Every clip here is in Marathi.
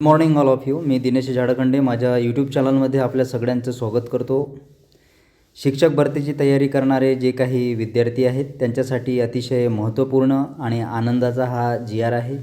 Good morning all of you. मी दिनेश झाडखंडे माझ्या यूट्यूब चॅनलमध्ये आपल्या सगळ्यांचं स्वागत करतो. शिक्षक भरतीची तयारी करणारे जे काही विद्यार्थी आहेत त्यांच्यासाठी अतिशय महत्त्वपूर्ण आणि आनंदाचा हा जी आर आहे.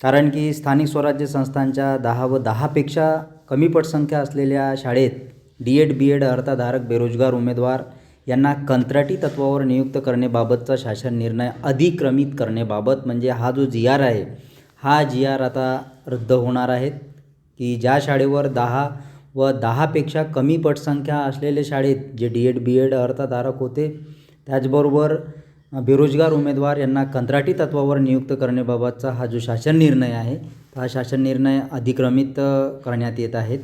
कारण की स्थानिक स्वराज्य संस्थांच्या दहा व दहापेक्षा कमी पटसंख्या असलेल्या शाळेत डी एड बी एड अर्थधारक बेरोजगार उमेदवार यांना कंत्राटी तत्वावर नियुक्त करण्याबाबतचा शासन निर्णय अधिक्रमित करण्याबाबत म्हणजे हा जो जी आर आहे हा जी आर आता रद्द होणार आहेत की ज्या शाळेवर दहा व दहापेक्षा कमी पटसंख्या असलेले शाळेत जे डी एड बी एड अर्थधारक होते त्याचबरोबर बेरोजगार उमेदवार यांना कंत्राटी तत्वावर नियुक्त करण्याबाबतचा हा जो शासन निर्णय आहे हा शासन निर्णय अधिक्रमित करण्यात येत आहेत.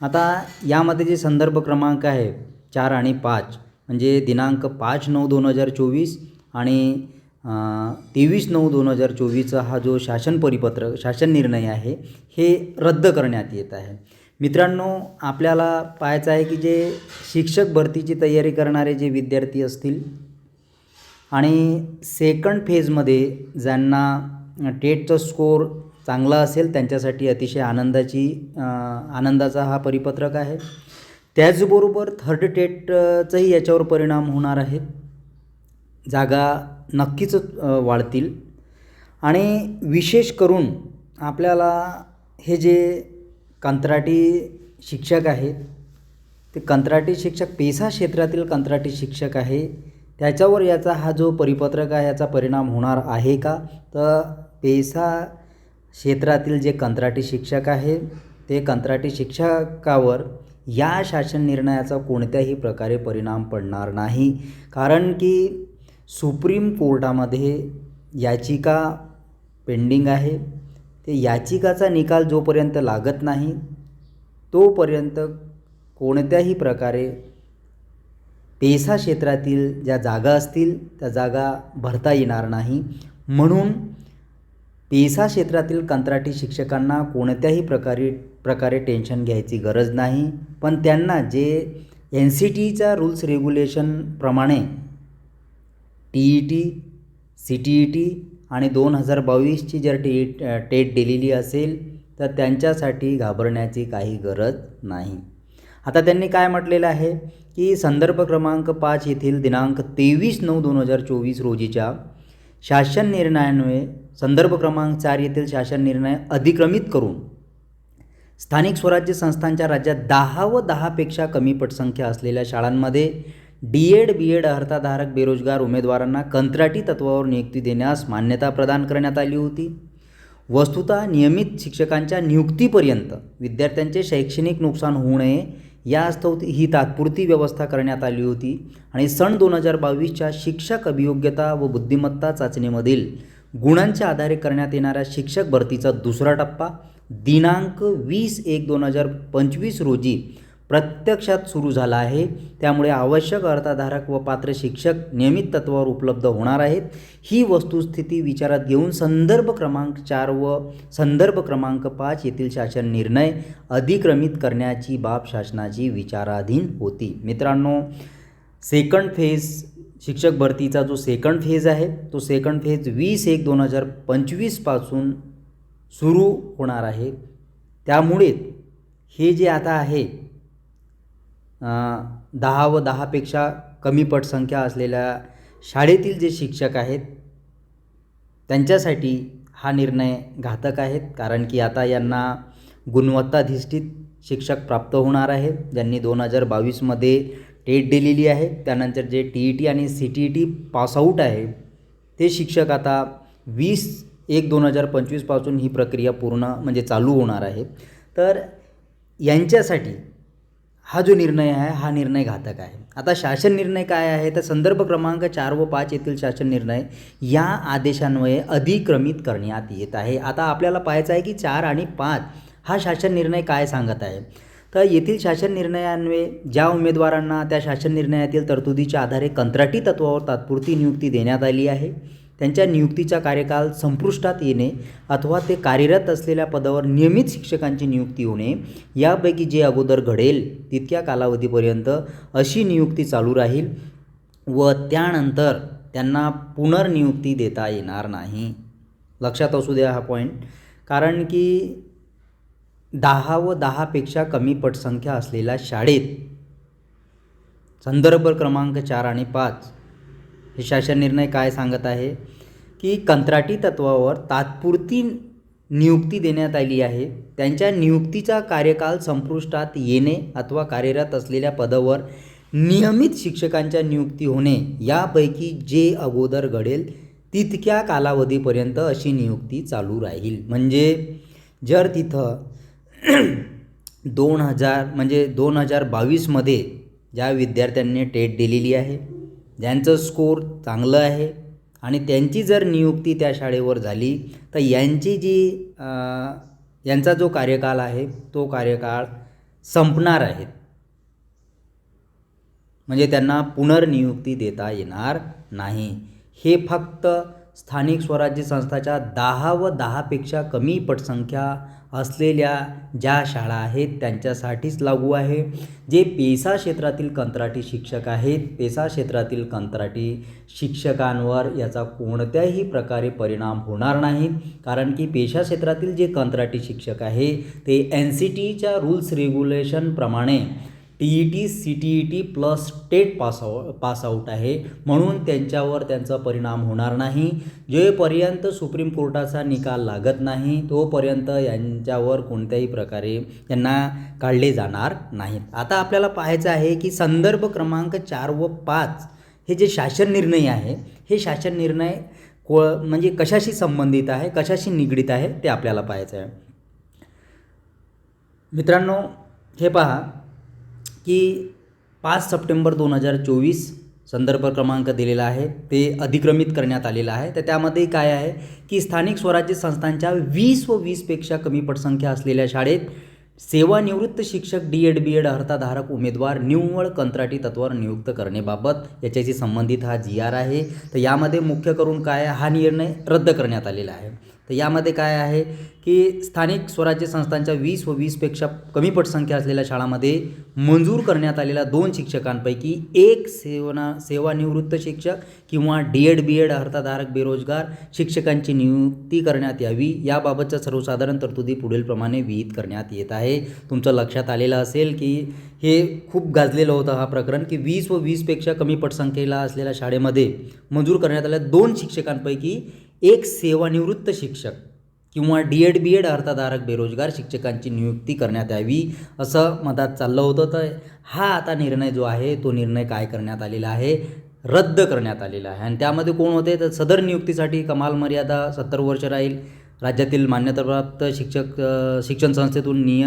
आता यामध्ये जे संदर्भ क्रमांक आहे चार आणि पाच म्हणजे दिनांक पाच नऊ दोन हजार चोवीस आणि तेवीस नऊ दोन हजार चोवीसचा हा जो शासन परिपत्रक शासन निर्णय आहे हे रद्द करण्यात येत आहे. मित्रांनो आपल्याला पाहायचं आहे की जे शिक्षक भरतीची तयारी करणारे जे विद्यार्थी असतील आणि सेकंड फेजमध्ये ज्यांना टेटचा स्कोर चांगला असेल त्यांच्यासाठी अतिशय आनंदाची आनंदाचा हा परिपत्रक आहे. त्याचबरोबर थर्ड टेटचाही याच्यावर परिणाम होणार आहेत जागा नक्कीच वाढतील. आणि विशेष करून आपल्याला हे जे कंत्राटी शिक्षक आहेत ते कंत्राटी शिक्षक पेसा क्षेत्रातील कंत्राटी शिक्षक आहे त्याच्यावर याचा हा जो परिपत्रक आहे याचा परिणाम होणार आहे का? तर पेसा क्षेत्रातील जे कंत्राटी शिक्षक आहे ते कंत्राटी शिक्षकावर या शासन निर्णयाचा कोणत्याही प्रकारे परिणाम पडणार नाही. कारण की सुप्रीम कोर्टामध्ये याचिका पेंडिंग आहे. ते याचिकाचा निकाल जोपर्यंत लागत नाही तोपर्यंत कोणत्याही प्रकारे पेसा क्षेत्रातील ज्या जागा असतील त्या जागा भरता येणार नाही. म्हणून पेसा क्षेत्रातील कंत्राटी शिक्षकांना कोणत्याही प्रकारे प्रकारे टेन्शन घ्यायची गरज नाही. पण त्यांना जे एन सी टीच्या rules रेग्युलेशनप्रमाणे T E T C T E T आणि दोन हजार बावीसची जर टी टेट दिलेली असेल तर त्यांच्यासाठी घाबरण्याची काही गरज नाही. आता त्यांनी काय म्हटलेलं आहे? की संदर्भ क्रमांक पाच येथील दिनांक तेवीस नऊ दोन हजार चोवीस रोजीच्या शासन निर्णयान्वये संदर्भ क्रमांक चार येथील शासन निर्णय अधिक्रमित करून स्थानिक स्वराज्य संस्थांच्या राज्यात दहा व दहापेक्षा कमी पटसंख्या असलेल्या शाळांमध्ये डी एड बी एड अर्थाधारक बेरोजगार उमेदवारांना कंत्राटी तत्वावर नियुक्ती देण्यास मान्यता प्रदान करण्यात आली होती. वस्तुतः नियमित शिक्षकांच्या नियुक्तीपर्यंत विद्यार्थ्यांचे शैक्षणिक नुकसान होऊ नये यास्तव ही तात्पुरती व्यवस्था करण्यात आली होती आणि सन दोन हजार बावीसच्या शिक्षक अभियोग्यता व बुद्धिमत्ता चाचणीमधील गुणांच्या आधारे करण्यात येणाऱ्या शिक्षक भरतीचा दुसरा टप्पा दिनांक वीस एक दोन हजार पंचवीस रोजी प्रत्यक्षात सुरू झाला आहे. त्यामुळे आवश्यक अर्थाधारक व पात्र शिक्षक नियमित तत्वावर उपलब्ध होणार आहेत. ही वस्तुस्थिती विचारात घेऊन संदर्भ क्रमांक चार व संदर्भ क्रमांक पाच येथील शासन निर्णय अधिक्रमित करण्याची बाब शासनाची विचाराधीन होती. मित्रांनो सेकंड फेज शिक्षक भरतीचा जो सेकंड फेज आहे तो सेकंड फेज वीस एक दोन हजार पंचवीसपासून सुरू होणार आहे. त्यामुळे हे जे आता आहे दहा व दहापेक्षा कमी पटसंख्या असलेल्या शाळेतील जे शिक्षक आहेत त्यांच्यासाठी हा निर्णय घातक आहेत. कारण की आता यांना गुणवत्ताधिष्ठित शिक्षक प्राप्त होणार आहे ज्यांनी दोन हजार बावीसमध्ये टेट दिलेली आहे त्यानंतर जे टी ई टी आणि C T E T pass out आहे ते शिक्षक आता वीस एक दोन हजार पंचवीसपासून ही प्रक्रिया पूर्ण म्हणजे चालू होणार आहे. तर यांच्यासाठी हा जो निर्णय आहे हा निर्णय घातक आहे. आता शासन निर्णय काय आहे? तर संदर्भ क्रमांक चार व पाच येथील शासन निर्णय या आदेशान्वये अधिक्रमित करण्यात येत आहे. आता आपल्याला पाहायचं आहे की चार आणि पाच हा शासन निर्णय काय सांगत आहे? तर येथील शासन निर्णयान्वये ज्या उमेदवारांना त्या शासन निर्णयातील तरतुदीच्या आधारे कंत्राटी तत्वावर तात्पुरती नियुक्ती देण्यात आली आहे. त्यांच्या नियुक्तीचा कार्यकाल संपुष्टात येणे अथवा ते कार्यरत असलेल्या पदावर नियमित शिक्षकांची नियुक्ती होणे यापैकी जे अगोदर घडेल तितक्या कालावधीपर्यंत अशी नियुक्ती चालू राहील व त्यानंतर त्यांना पुनर्नियुक्ती देता येणार नाही. लक्षात असू द्या हा पॉईंट कारण की दहा व दहापेक्षा कमी पटसंख्या असलेल्या शाळेत संदर्भ क्रमांक चार आणि पाच हे शासन निर्णय काय सांगत आहे? की कंत्राटी तत्वावर तात्पुरती नियुक्ती देण्यात आली आहे. त्यांच्या नियुक्तीचा कार्यकाल संपुष्टात येणे अथवा कार्यरत असलेल्या पदावर नियमित शिक्षकांच्या नियुक्ती होणे यापैकी जे अगोदर घडेल तितक्या कालावधीपर्यंत अशी नियुक्ती चालू राहील. म्हणजे जर तिथं दोन हजार म्हणजे दोन हजार बावीसमध्ये ज्या विद्यार्थ्यांनी टेट दिलेली आहे ज्यांचं स्कोर चांगलं आहे आणि त्यांची जर नियुक्ती त्या शाळेवर झाली तर यांची जी यांचा जो कार्यकाल आहे तो कार्यकाळ संपणार आहे. म्हणजे त्यांना पुनर्नियुक्ती देता येणार नाही. हे फक्त स्थानिक स्वराज्य संस्थाच्या दहा व दहापेक्षा कमी पटसंख्या असलेल्या ज्या शाळा आहेत त्यांच्यासाठीच लागू आहे. जे पेसा क्षेत्रातील कंत्राटी शिक्षक आहेत पेसा क्षेत्रातील कंत्राटी शिक्षकांवर याचा कोणत्याही प्रकारे परिणाम होणार नाही. कारण की पेशा क्षेत्रातील जे कंत्राटी शिक्षक आहे ते एन सी टीच्या rules रेग्युलेशनप्रमाणे T E T C T E T plus TET pass pass आहे. म्हणून त्यांच्यावर त्यांचा परिणाम होणार नाही. जोपर्यंत सुप्रीम कोर्टाचा निकाल लागत नाही तोपर्यंत यांच्यावर कोणत्याही प्रकारे त्यांना काढले जाणार नाहीत. आता आपल्याला पाहायचं आहे की संदर्भ क्रमांक चार व पाच हे जे शासन निर्णय आहे हे शासन निर्णय को म्हणजे कशाशी संबंधित आहे कशाशी निगडीत आहे ते आपल्याला पाहायचं आहे. मित्रांनो हे पहा. की पाच सप्टेंबर दोन हजार चोवीस संदर्भ क्रमांक दिलेला आहे. ते अधिक्रमित करण्यात आलेलं आहे. तर त्यामध्ये काय आहे की स्थानिक स्वराज्य संस्थांच्या वीस व वीसपेक्षा कमी पटसंख्या असलेल्या शाळेत सेवानिवृत्त शिक्षक डी एड बी एड अर्हताधारक उमेदवार निव्वळ कंत्राटी तत्वावर नियुक्त करण्याबाबत याच्याशी संबंधित हा जी आर आहे. तर यामध्ये मुख्य करून काय हा निर्णय रद्द करण्यात आलेला आहे. तर यामध्ये काय आहे की स्थानिक स्वराज्य संस्थांच्या वीस व वीसपेक्षा कमी पटसंख्या असलेल्या शाळांमध्ये मंजूर करण्यात आलेल्या दोन शिक्षकांपैकी एक सेवना सेवानिवृत्त शिक्षक किंवा डी एड बी एड अर्थधारक बेरोजगार शिक्षकांची नियुक्ती करण्यात यावी. याबाबतच्या सर्वसाधारण तरतुदी पुढीलप्रमाणे विहित करण्यात येत आहे. तुमचं लक्षात आलेलं असेल की हे खूप गाजलेलं होतं हा प्रकरण की वीस व वीसपेक्षा कमी पटसंख्येला असलेल्या शाळेमध्ये मंजूर करण्यात आलेल्या दोन शिक्षकांपैकी एक सेवानिवृत्त शिक्षक किंवा डी एड बी एड अर्थाधारक बेरोजगार शिक्षकांची नियुक्ती करण्यात यावी असं मतात चाललं होतं. तर हा आता निर्णय जो आहे तो निर्णय काय करण्यात आलेला आहे? रद्द करण्यात आलेला आहे. आणि त्यामध्ये कोण होते? तर सदर नियुक्तीसाठी कमाल मर्यादा सत्तर वर्ष राहील. राज्यातील मान्यताप्राप्त शिक्षक शिक्षण संस्थेतून निय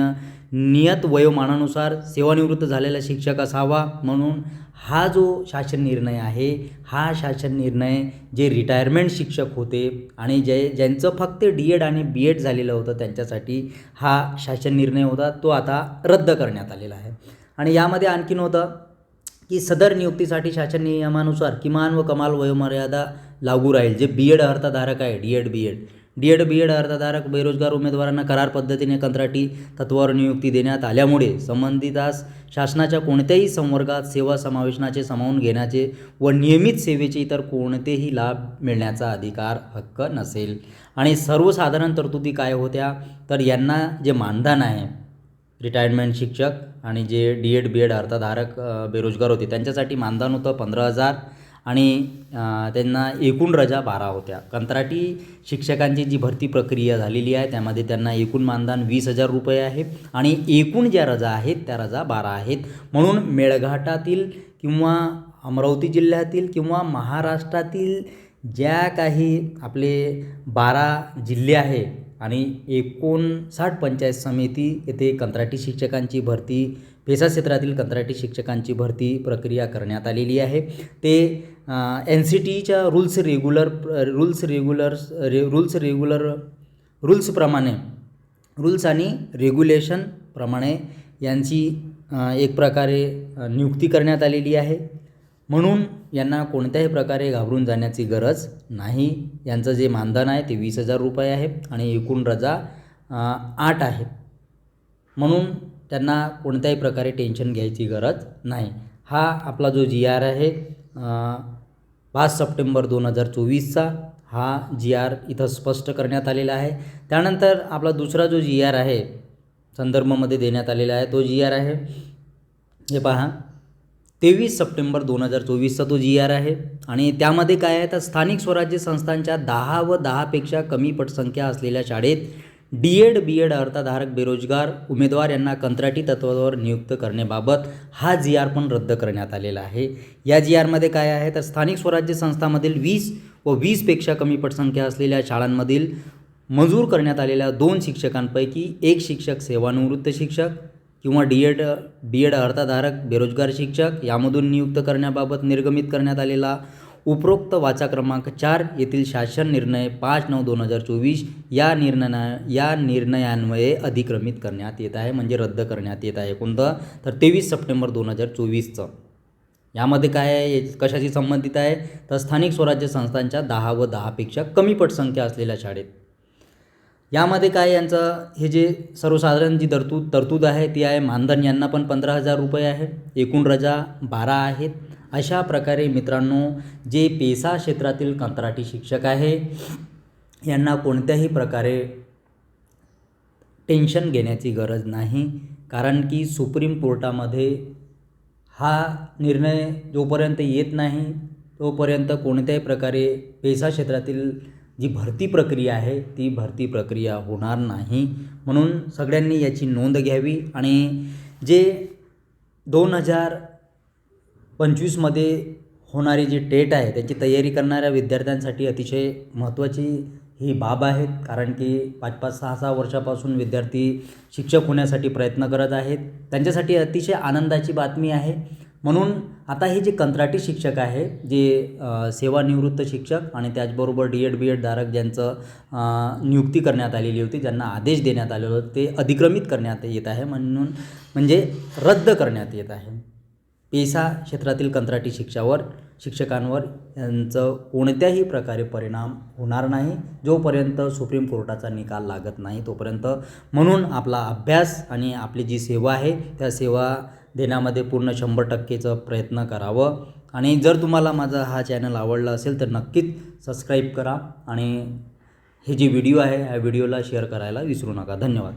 नियत वयोमानानुसार सेवानिवृत्त झालेला शिक्षक असावा म्हणून हा जो शासन निर्णय आहे हा शासन निर्णय जे रिटायरमेंट शिक्षक होते आणि जे ज्यांचं फक्त डी एड आणि बी एड झालेलं होतं त्यांच्यासाठी हा शासन निर्णय होता तो आता रद्द करण्यात आलेला आहे. आणि यामध्ये आणखीन होतं की सदर नियुक्तीसाठी शासन नियमानुसार किमान व कमाल वयोमर्यादा लागू राहील. जे बी एड अर्थधारक आहे D Ed B Ed D Ed B Ed अर्थधारक बेरोजगार उमेदवारांना करार पद्धतीने कंत्राटी तत्वावर नियुक्ती देण्यात आल्यामुळे संबंधितास शासनाच्या कोणत्याही संवर्गात सेवा समावेशनाचे सामावून घेण्याचे व नियमित सेवेचे इतर कोणतेही लाभ मिळण्याचा अधिकार हक्क नसेल. आणि सर्वसाधारण तरतुदी काय होत्या? तर यांना जे मानधन आहे रिटायरमेंट शिक्षक आणि जे डी एड बी एड अर्थधारक बेरोजगार होते त्यांच्यासाठी मानधन होतं पंधरा हजार. आणि त्यांना एकूण रजा बारा होत्या. कंत्राटी शिक्षकांची जी भरती प्रक्रिया झालेली आहे त्यामध्ये त्यांना एकूण मानधन वीस हजार रुपये आहे आणि एकूण ज्या रजा आहेत त्या रजा बारा आहेत. म्हणून मेळघाटातील किंवा अमरावती जिल्ह्यातील किंवा महाराष्ट्रातील ज्या काही आपले बारा जिल्हे आहे आणि एकोणसाठ पंचायत समिती येथे कंत्राटी शिक्षकांची भरती पेसा क्षेत्रातील कंत्राटी शिक्षकांची भरती प्रक्रिया करण्यात आलेली आहे. ते एन सी टीच्या रूल्स रेग्युलर रूल्स रेग्युलर्स रे रूल्स रेग्युलर रूल्सप्रमाणे रूल्स आणि रेग्युलेशनप्रमाणे यांची एक प्रकारे नियुक्ती करण्यात आलेली आहे. म्हणून यांना कोणत्याही प्रकारे घाबरून जाण्याची गरज नाही. यांचं जे मानधन आहे ते वीस हजार रुपये आहे आणि एकूण रजा आठ आहे. म्हणून त्यांना कोणत्याही प्रकारे टेन्शन घ्यायची गरज नाही. हा आपला जो जी आर आहे पाच सप्टेंबर दोन हजार चोवीसचा हा जी आर इथं स्पष्ट करण्यात आलेला आहे. त्यानंतर आपला दुसरा जो जी आर आहे संदर्भामध्ये देण्यात आलेला आहे तो जी आर आहे. हे पहा. तेवीस सप्टेंबर दोन हजार चोवीसचा तो जी आर आहे आणि त्यामध्ये काय आहे? तर स्थानिक स्वराज्य संस्थांच्या दहा व दहापेक्षा कमी पटसंख्या असलेल्या शाळेत डी एड बी एड अर्थधारक बेरोजगार उमेदवार यांना कंत्राटी तत्वावर नियुक्त करण्याबाबत हा जी आर पण रद्द करण्यात आलेला आहे. या जी आरमध्ये काय आहे? तर स्थानिक स्वराज्य संस्थांमधील वीस व वीसपेक्षा कमी पटसंख्या असलेल्या शाळांमधील मंजूर करण्यात आलेल्या दोन शिक्षकांपैकी एक शिक्षक सेवानिवृत्त शिक्षक किंवा डी एड बी एड अर्थधारक बेरोजगार शिक्षक यामधून नियुक्त करण्याबाबत निर्गमित करण्यात आलेला उपरोक्त वाचा क्रमांक चार येथील शासन निर्णय पाच नऊ दोन हजार चोवीस या निर्णया या निर्णयान्वये अधिक्रमित करण्यात येत आहे म्हणजे रद्द करण्यात येत आहे. कोणतं? तर तेवीस सप्टेंबर दोन हजार चोवीसचं. यामध्ये काय आहे? कशाशी संबंधित आहे? तर स्थानिक स्वराज्य संस्थांच्या दहा व दहापेक्षा कमी पटसंख्या असलेल्या शाळेत. यामध्ये काय यांचं? हे जे सर्वसाधारण जी तरतूद तरतूद आहे ती आहे मानधन. यांना पण पंधरा हजार रुपये आहे. एकूण रजा बारा आहेत. अशा प्रकारे मित्रांनो जे पेसा क्षेत्रातील कंत्राटी शिक्षक आहे यांना कोणत्याही प्रकारे टेन्शन घेण्याची गरज नाही. कारण की सुप्रीम कोर्टामध्ये हा निर्णय जोपर्यंत येत नाही तोपर्यंत कोणत्याही प्रकारे पेसा क्षेत्रातील जी भरती प्रक्रिया आहे ती भरती प्रक्रिया होणार नाही. म्हणून सगळ्यांनी याची नोंद घ्यावी आणि जे दोन हजार पंचवीसमध्ये होणारी जी टेट आहे त्याची तयारी करणाऱ्या विद्यार्थ्यांसाठी अतिशय महत्त्वाची ही बाब आहेत कारण की पाच पाच सहा सहा वर्षापासून विद्यार्थी शिक्षक होण्यासाठी प्रयत्न करत आहेत. त्यांच्यासाठी अतिशय आनंदाची बातमी आहे. म्हणून आता हे जे कंत्राटी शिक्षक आहे जे सेवानिवृत्त शिक्षक आणि त्याचबरोबर डी एड बी एड धारक ज्यांचं नियुक्ती करण्यात आलेली होती ज्यांना आदेश देण्यात आलेला ते अधिक्रमित करण्यात येत आहे. म्हणून म्हणजे रद्द करण्यात येत आहे. पेसा क्षेत्रातील कंत्राटी शिक्षावर शिक्षकांवर यांचं कोणत्याही प्रकारे परिणाम होणार नाही जोपर्यंत सुप्रीम कोर्टाचा निकाल लागत नाही तोपर्यंत. म्हणून आपला अभ्यास आणि आपली जी सेवा आहे त्या सेवा देण्यामध्ये पूर्ण शंभर टक्केचं प्रयत्न करावं. आणि जर तुम्हाला माझा हा चॅनल आवडला असेल तर नक्कीच सबस्क्राईब करा आणि हे जे व्हिडिओ आहे ह्या व्हिडिओला शेअर करायला विसरू नका. धन्यवाद.